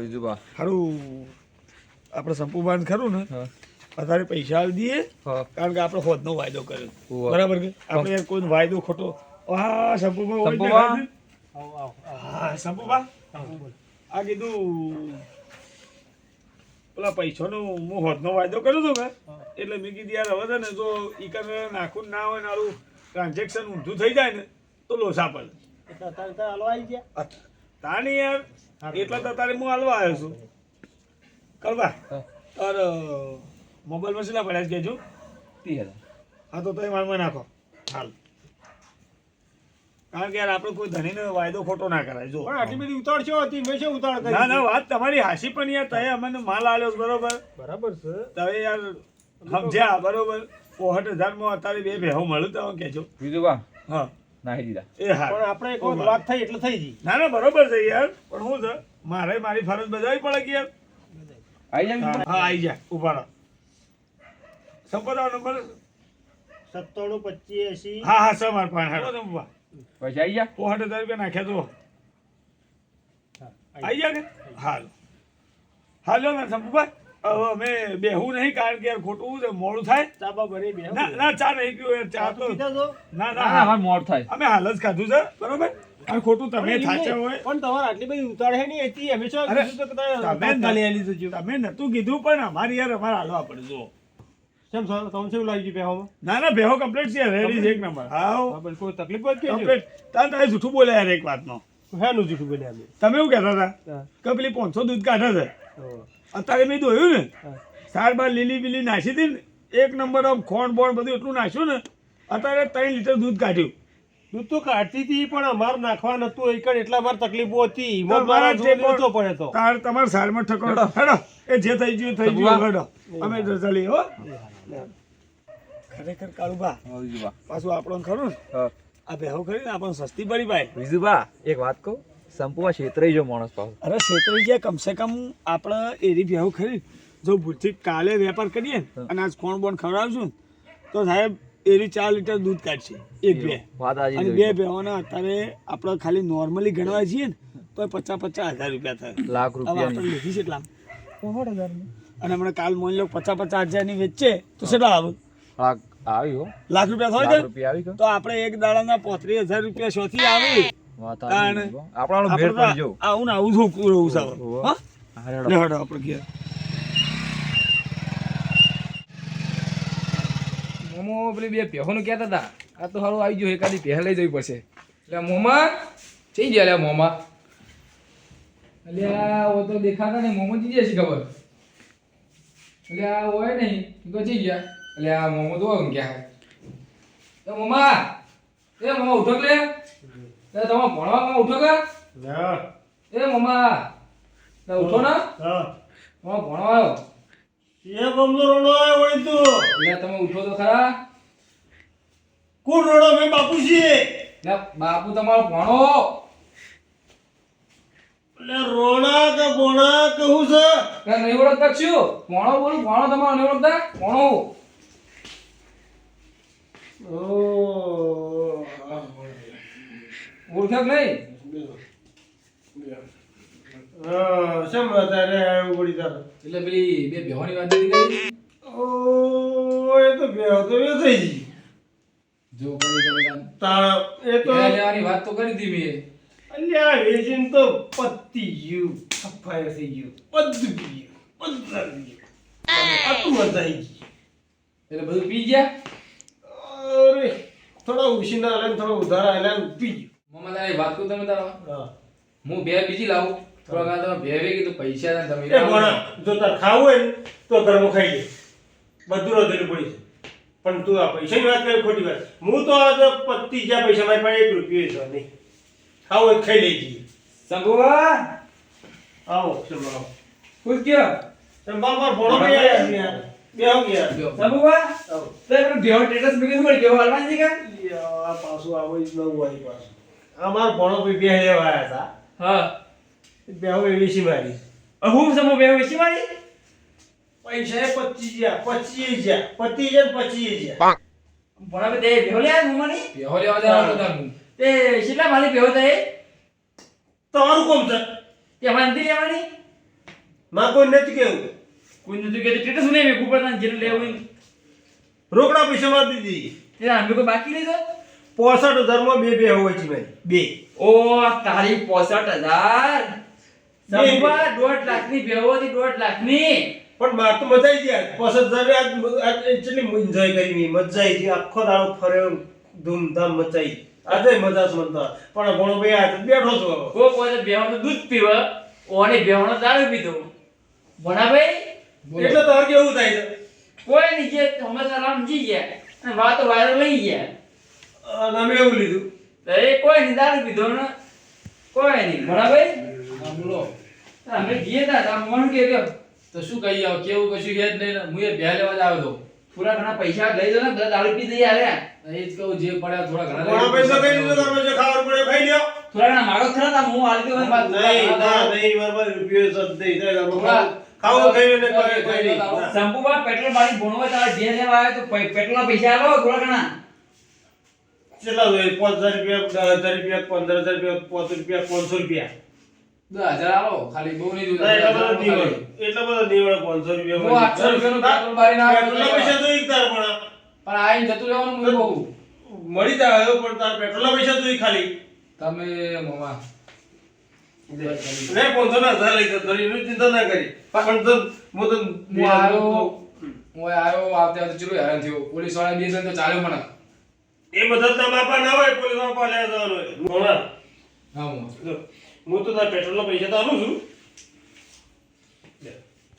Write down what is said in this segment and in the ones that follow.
વિજુબા ખરું આપણે સંપુબાન ખરું ને હા. અત્યારે પૈસા આવી દઈએ કારણ કે આપણે ખોદનો વાયદો કર્યો. બરાબર કે? આપણે યાર કોઈ વાયદો ખોટો. હા સંપુબા? હા સંપુબા? આ કીધું પેલા પૈસાનો હું હોદનો વાયદો કર્યો હતો ને એટલે મેં કીધું યાર હવે છે ને જો ઈ નાખું ના હોય ને આરું ટ્રાન્ઝેક્શન ઊંધું થઈ જાય ને તો લોસા પડે. તાણી યાર એટલા તો તારે હું હાલવા આવ્યો છું. કરવા. તાર મોબાઈલમાં કેટલા પડ્યા છે કહેજો હા તો તમે મારમાં નાખો. હાલ. કારણ કે યાર આપણે કોઈ ધણીનો વાયદો ખોટો ના કરાય જો. પણ આટલી બધી ઉતાળ છો હતી? મેં શું ઉતાળ કરી? ના ના વાત તમારી હાસી પણ યાર તય અમને માલ આલ્યો બરોબર? બરાબર છે. તમે યાર સમજ્યા બરોબર. પોહઠ હજારમાં અત્યારે બે ભેહો મળ્યું તમે કહેજો વિજુબા હા. નાખી દીધા. એ હા. પણ આપણે એક વખત વાત થઈ એટલે થઈ ગઈ. ના ના બરોબર છે યાર. પણ હું છે મારે મારી ફરજ બજાવવી પડે કે યાર? આવી જાય હા હા, આઈ જા ઊભા રહો. સંપદાનો નંબર? સત્તાણું પચીસ એસી હા હા સર મારા પાસે તમે ઊભા. પૈસા આવી ગયા હજાર રૂપિયા નાખ્યા તો. આઈ જા કે? હાલ. હાલો ને સંપુભાઈ. હવે અમે બેહું નહીં કારણ કે યાર ખોટું છે મોડું થાય. ચાબા ભરી બે ના ના ચા નહીં પીવું યાર ચા તો ના ના ના ના મોડ થાય. અમે હાલ જ ખાધું છે બરોબર? આ ખોટું તમે પણ થાચા હોય. પણ તમારે આટલી બધી ઉતાળ હે નહીં હતી અમે શું કીધું તો કે તમે ખાલી આલી દેજો. તમે નતું કીધું પણ અમારી યાર અમારે હાલવા પડે જો કેમ છો તમને શું લાગી ગયું ના ના બેહો કમ્પ્લીટ છે રેડી છે એક નંબર હા બરાબર કોઈ તકલીફ હોય તો કમ્પ્લીટ તાર તારે જૂઠું બોલે યાર એક વાતનો. હેનું જૂઠું બોલ્યા અમે. તમે એવું કહેતા હતા? હા. કે પેલી પાંચસો દૂધ કાઢે છે. હા. અત્યારે મેં દોયું ને. સાર બાર લીલી બીલી નાખી હતી ને એક નંબર આમ ખોણ બોણ બધું એટલું નાખ્યું ને અત્યારે ત્રણ લીટર દૂધ કાઢ્યું. દૂધ તો કાઢતી હતી પણ અમારે નાખવા નતું એક એટલા મારે તકલીફો હતી. મારા જે નહોતો પડે તો. તાર તમારા સારમાં ઠકોડો હેડો. એ જે થઈ ગયું થઈ ગયું. હેડો. અમે રજા લઈએ હો. ખરેખર કાળુબા પાછું આપણો ખરું ને? આ બેહો કરીને આપણને સસ્તી પડી ભાઈ. વિજુબા એક વાત કહું. સંપુમાં છેતરાઈ જો માણસ પાસે અરે છેતરી ગયા કમસે કમ આપણે એરી ભેવું ખરી જો ભૂલથી કાલે વેપાર કરીએ અને આજ કોણ બોન ખવડાવશું તો સાહેબ એરી ચાર લીટર દૂધ કાઢશે. એક બે. વાત અને આજે બે બેહોના અત્યારે આપણે ખાલી નોર્મલી ગણવા જઈએ ને તો પચાસ પચાસ હજાર રૂપિયા થાય લાખ હવે આપણે રૂપિયા લીધી છે એટલા અને હમણાં કાલ મોન લો પચાસ પચાસ હજારની વેચે તો કેટલા આવે? લાખ આવી લાખ રૂપિયા થાય રૂપિયા તો આપણે એક દાડાના પોત્રીસ હજાર રૂપિયા શોથી આવી. પડી જો આવું ને આવું હા આપણે મોમો પેલી બે પહેવાનું કહેતા હતા. આ તો સારું આવી ગયું એકાદી પહે લઈ જવી પડશે. એટલે મોમા. થઈ ગયા લે મોમા. એટલે આ ઓ તો દેખાતા નહીં. મોમો જઈ જશે ખબર. એટલે આ હોય નહીં. તો જઈ ગયા એટલે આ મોમો તો ક્યાં હે એ મોમા. એ મોમા ઉઠો લે. તમે ભણવામાં ઉઠો કે. એ મમ્મા. લે ઉઠો ને. હા. ભણવા આવ્યો એ બમનો રોડો આવ્યો વળી તું. એટલે તમે ઉઠો તો ખરા. કોણ રોડો? મેં બાપુજી લે બાપુ તમારો ભણો. એટલે રોણા કે બોણા કહું છે? કે નહીં ઓળખતા છું. ભણો બોલું ભણો તમારો નહીં ઓળખતા ભણો. ઓ ઓળખ્યા કે નહીં શેમ અત્યારે આવ્યો તારે? એટલે પેલી બે ભેવાની વાત નથી કરી? ઓ એ તો બે તો બે થઈ ગઈ. જો કરી તમે કાન. એ તો લેવાની વાત તો કરી હતી મેં. અલ્યા વેચીને તો પતી ગયું સફાઈ થઈ ગયું બધું પી ગયું બધું પી ગયું. આટલું વધાઈ ગયું. એટલે બધું પી ગયા? અરે થોડા ઉછીના લઈને થોડા ઉધારા લઈને પી પી મમ્મા તારી વાત કહું તમે તારો હું. બે બીજી લાવું. થોડા ઘણા તમે બે વે કીધું પૈસા ના તમે એ ભણા જો તાર ખાવું હોય ને તો ઘરમાં ખાઈ લે. બધું રોધેલું પડી છે પણ તું આ પૈસાની વાત કરી ખોટી વાત. હું તો આ પત્તી જ્યાં પૈસા મારી પાસે એક રૂપિયો છે નહીં. ખાવું હોય ખાઈ લઈ જઈએ સંભવા આવો ચલો આવો. ખુશ ગયો સંભાળ માર ભણો બે યાર? બે આવ ગયા આવો. તો પેલું બેહો સ્ટેટસ મૂકી મળી? બેહો હાલવાની છે કે આ પાછું આવો જ નવું આવી પાછું. અમાર ભણો કોઈ બે લેવા આવ્યા હતા. હા. બે હવે વેચી મારી. હું સમો બેહો વેચી મારી? પૈસા એ પચીસ જ્યાં પચીસ જ્યાં પચીસ જ્યાં પચીસ જ્યાં ભણા બે બેહો લે મમ્માની બેહો લેવા જવાનું તારું તે કેટલા માલી બેહો થાય તમારું કોમ છે? તે વાંધી લેવાની? માં કોઈ નથી કેવું. કોઈ નથી કહેતું ટેટસ નહીં મેં ઉપર ના જેને લેવું રોકડા પૈસા માં દીધી. તે અમે કોઈ બાકી નહીં પોસઠ હજારમાં બે બે હોય છે ભાઈ. બે. ઓ તારી પોસઠ હજાર? દોઢ લાખની બેહો હતી દોઢ લાખની. પણ માર તો મજા આવી ગયા પોસઠ હજાર એટલી એન્જોય કરી મેં. મજા આવી ગઈ. આખો દાડો ફર્યો ધૂમધામ મચાઈ આજે મજા જ મનતા પણ ભણો ભાઈ આજે બેઠો છો કો કોઈ બેહવાનું દૂધ પીવે. ઓને બેવાનો દારૂ પીધો ભણા ભાઈ. એટલે તાર કેવું થાય છે. કોઈ નહીં જે હમણાં જી ગયા. અને વાતો વાયરલ લઈ ગયા. અને અમે એવું લીધું. તો એ કોઈ નહીં દારૂ પીધો ને કોઈ નહીં. ભણા ભાઈ? બોલો. અમે ગીએ તા તા મોહન કે તો શું કહી આવ કેવું કશું કે જ નહીં હું એ ભ્યા લેવા જ આવ્યો પૂરા ઘણા પૈસા લઈ દો ને દારૂ પી દઈએ આલ્યા એ જ કહું જે પડ્યા થોડા ઘણા ઘણા પૈસા કઈ દીધો તમે જે ખાવાનું પડે ખાઈ લ્યો. થોડા ઘણા મારો ખરા તા હું આલી દઉં વાત. નહીં ના નહીં બરાબર રૂપિયો સદ તમે ખાવું ખાઈ ને કોઈ કોઈ નહીં. પેટ્રોલ મારી ભણવા તારા જે લેવા આવ્યો તો પે- પેટ્રોલના પૈસા આલો થોડા ઘણા. કેટલા જોઈએ પાંચ હજાર રૂપિયા દસ હજાર રૂપિયા પંદર હજાર રૂપિયા પાંચ રૂપિયા પાંચસો રૂપિયા. દસ હજાર આવો ખાલી બહુ નહીં ના, એટલા બધા નહીં વળે. એટલા બધા નહીં વળે, પાંચસો રૂપિયા હું આઠસો રૂપિયાનું પેટ્રોલ પૈસા તો તાર પણ. પણ આઈને જતું રહેવાનું મળી જાય પણ તાર પેટ્રોલના પૈસા તો ખાલી. તમે મામા લે પાંચસો ના હજાર લઈ જતો એનું ચિંતા ના કરી. પણ તો હું તો હું આવ્યો. હું આવ્યો આવતે આવતે ચીરું હેરાન થયો. પોલીસવાળા બે જણ તો ચાલ્યો મને. એ બધા તાર બાપા ના હોય પોલીસ બાપા લેવા જવાનું હોય. મોણા, હા તો તાર પેટ્રોલના પૈસા તો આલું છું.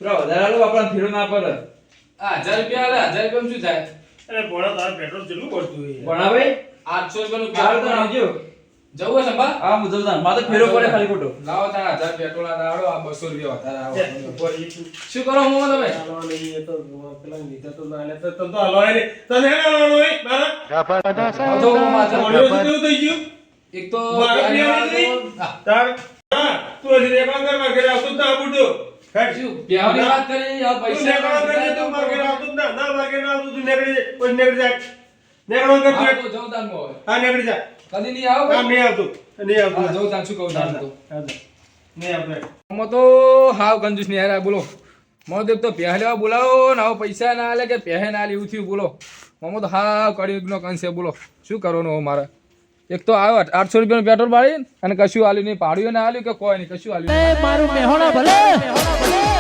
થોડા વધારે આલો આપણને ફેરો ના પડે આ હજાર રૂપિયા આલે હજાર રૂપિયામાં શું થાય? અરે ભણા તાર પેટ્રોલ જેટલું પડતું હોય. ભણા ભાઈ? આઠસો રૂપિયાનું પેટ્રોલ. આવજો જવું છે સંભા હા હું જઉં તાર મારે ફેરો પડે ખાલી ખોટો લાવો તારા હજાર પેટ્રોલ આ દાડો આ બસો રૂપિયા વધારે લે, આવો ઉપર ઈ તું શું કરો હું તમે હાલવા નહીં, એ તો પેલા લીધા તો ના લે, તો તો હાલવાય નહીં. તને હેને હાલવાનું હોય, મારા? આવતો માથે. મોઢું તો થઈ ગયું? એક તો મારા પ્યારી પ્યારી વાત તો- હા, તાર હા તું હજી રેકોર્ડ કર મારા ઘરે આવતું ના આવડતું. શું પ્યારી વાત કરી આ પૈસા રેકોર્ડ કરજે, તું મારા ઘરે આવતું ના. ના, મારા ઘરે આવતું, તું નીકળી કોઈ જા. કર તું મોં. હા, જા. કદી નહીં આવો હા, નહીં આવતું. નહીં આવતું. હા, જવું શું કહું તાન તો નહીં આવતું હેડ. તો હાવ કંજૂસ નહીં યાર બોલો મોં તો એક તો બોલાવો ને હવે પૈસા ના આલે કે પહે ના આલે એવું થયું બોલો મોમાં તો હાવ કળિયુગનો કંસ છે બોલો શું કરવાનું મારે એક તો આવ્યો આઠસો રૂપિયાનું પેટ્રોલ બાળી અને કશું આલ્યું નહીં પાડ્યું ના આલ્યું કે કોઈ નહીં કશું આલ્યું. મારું મેહોણા ભલે